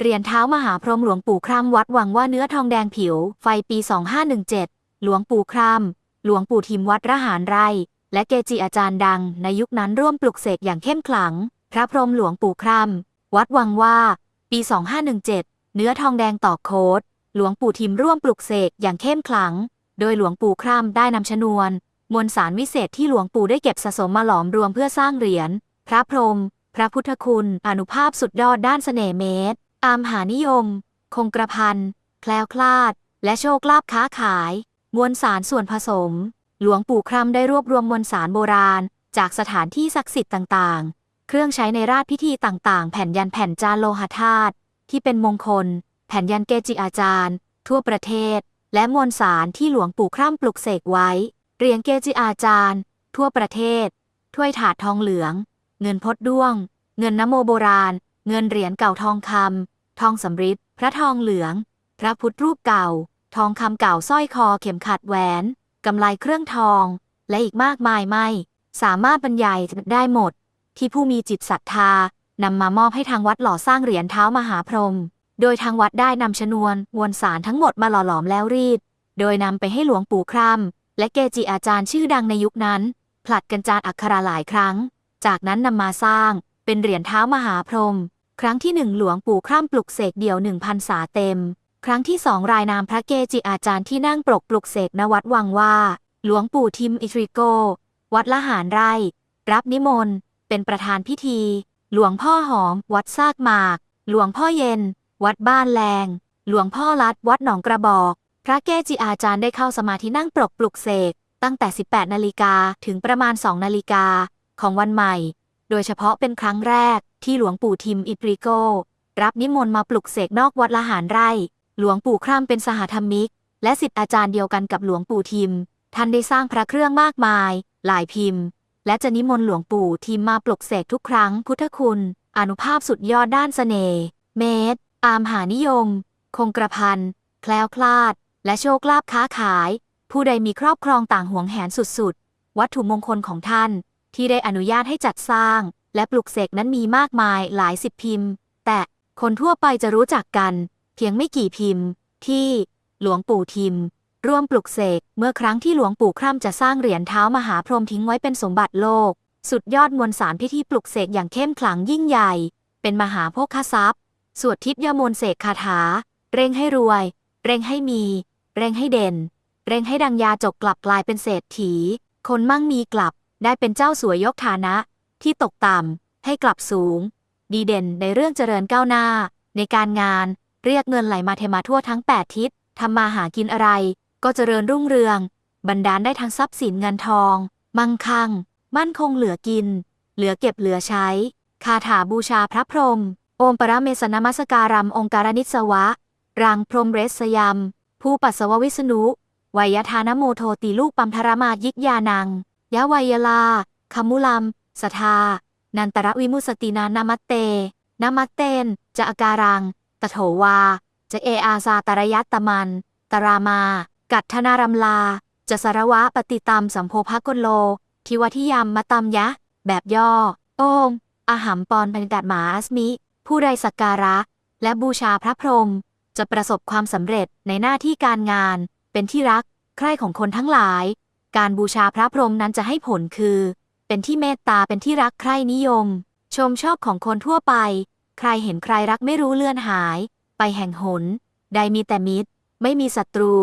เหรียญเท้ามหาพรหมหลวงปู่คร่ำวัดหวังว่าเนื้อทองแดงผิว ไฟปี 2517 หลวงปู่คร่ำหลวงปู่ทิมวัดระหารไร และเกจิอาจารย์ดัง ในยุคนั้นร่วมปลุกเสกอย่างเข้มขลัง พระพรหมหลวงปู่คร่ำวัดวังว่า ปี 2517 เนื้อทองแดงต่อโคดหลวงปู่ทิมร่วมปลุกเสกอย่างเข้มขลัง โดยหลวงปู่คร่ำได้นำชนวน มวลสารวิเศษที่หลวงปู่ได้เก็บสะสมมาหลอมรวมเพื่อสร้างเหรียญ พระพรหมพระพุทธคุณ อนุภาพสุดยอดด้านเสน่ห์เมตร อามหานิยม คงกระพัน แคล้วคลาด และโชคลาภค้าขาย มวลสารส่วนผสม หลวงปู่คร่ำได้รวบรวมมวลสารโบราณ จากสถานที่ศักดิ์สิทธิ์ต่างๆ เครื่องใช้ในราชพิธีต่างๆ แผ่นยันแผ่นจานโลหะธาตุที่เป็นมงคล แผ่นยันเกจิอาจารย์ ทั่วประเทศ และมวลสารที่หลวงปู่คร่ำปลุกเสกไว้เหรียญเกจิอาจารย์ ทั่วประเทศ ถ้วยถาดทองเหลือง เงินพดด้วง เงินนโมโบราณ เงินเหรียญเก่าทองคำทองสำริดพระทองเหลือง พระพุทธรูปเก่า ทองคำเก่าสร้อยคอเข็มขัดแหวนกำไลเครื่องทอง และอีกมากมายไม่ สามารถบรรยายได้หมด ที่ผู้มีจิตศรัทธานำมามอบให้ทางวัดหล่อสร้างเหรียญเท้ามหาพรหมโดยทางวัดได้นำชนวนมวลสารทั้งหมดมาหล่อหลอมแล้วรีด โดยนำไปให้หลวงปู่คร่ำและเกจิอาจารย์ชื่อดังในยุคนั้น ผลัดกันจานอักขระหลายครั้ง จากนั้นนำมาสร้างเป็นเหรียญเท้ามหาพรหม ครั้งที่หนึ่งหลวงปู่คร่ำปลุกเสกเดี่ยวหนึ่งพันษาเต็ม ครั้งที่สองรายนามพระเกจิอาจารย์ที่นั่งปรกปลุกเสกณวัดวังว่า หลวงปู่ทิมอิทริโก วัดละหารไร่ รับนิมนต์ เป็นประธานพิธี หลวงพ่อหอม วัดซากหมาก หลวงพ่อเย็น วัดบ้านแรง หลวงพ่อรัด วัดหนองกระบอก พระเกจิอาจารย์ได้เข้าสมาธินั่งปรกปลุกเสกตั้งแต่ 18 นาฬิกาถึงประมาณ 2 นาฬิกาของวันใหม่ โดยเฉพาะเป็นครั้งแรกที่หลวงปู่ทิมอิปริโก รับนิมนต์มาปลุกเสกนอกวัดละหารไร่ หลวงปู่คร่ำเป็นสหธรรมิก และสิทธิอาจารย์เดียวกันกับหลวงปู่ทิม ท่านได้สร้างพระเครื่องมากมาย หลายพิมพ์ และจะนิมนต์หลวงปู่ทิมมาปลุกเสกทุกครั้งพุทธคุณ อนุภาพสุดยอดด้านเสน่ห์เมตรอามหานิยม คงกระพันแคล้วคลาด และโชคลาภค้าขาย ผู้ใดมีครอบครองต่างห่วงแหนสุดๆ วัตถุมงคลของท่าน ที่ได้อนุญาตให้จัดสร้าง และปลุกเสกนั้นมีมากมายหลายสิบพิมพ์ แต่คนทั่วไปจะรู้จักกัน เพียงไม่กี่พิมพ์ ที่หลวงปู่ทิม ร่วมปลุกเสกเมื่อครั้งที่หลวงปู่คร่ำจะสร้างเหรียญเท้ามหาพรหมทิ้งไว้เป็นสมบัติโลก สุดยอดมวลสารพิธีปลุกเสกอย่างเข้มขลังยิ่งใหญ่ เป็นมหาโภคทรัพย์สวดทิพยมนเสกคาถา เร่งให้รวย เร่งให้มี เร่งให้เด่น เร่งให้ดังยาจกกลับกลายเป็นเศรษฐี คนมั่งมีกลับ ได้เป็นเจ้าสวยยกฐานะ ที่ตกต่ำให้กลับสูง ดีเด่นในเรื่องเจริญก้าวหน้า ในการงาน เรียกเงินไหลมาเทมาทั่วทั้ง 8 ทิศทำมาหากินอะไร ก็เจริญรุ่งเรือง บรรดาลได้ทั้งทรัพย์สินเงินทอง มั่งคั่ง มั่นคงเหลือกิน เหลือเก็บเหลือใช้ คาถาบูชาพระพรหมโอมปรเมสนมัสการัมองการนิสวะ รังพรหมเรสยามผู้ปัสสววิษณุวายทานโมโทติลูกปัมธรมายิกยานัง ยะวัยลาคมุลัมสทา นันตระวิมุสตินานามัตเตนามัตเตน จะอาการัง ตโถวา จะเออาซาตระยัตตมัน ตรามา กัตทนารัมลา จะสารวะปฏิตามสัมโพภกลโล ทิวทิยามมะตัมยะ แบบย่อ โอมอาหัมปอนปณิดัตหมาอัสมิ ผู้ใดสักการะ และบูชาพระพรหมจะประสบความสำเร็จในหน้าที่การงาน เป็นที่รัก ใคร่ของคนทั้งหลาย การบูชาพระพรหมนั้นจะให้ผลคือ เป็นที่เมตตาเป็นที่รักใคร่นิยม ชมชอบของคนทั่วไป ใครเห็นใครรักไม่รู้เลื่อนหาย ไปแห่งหน ใดมีแต่มิตร ไม่มีศัตรู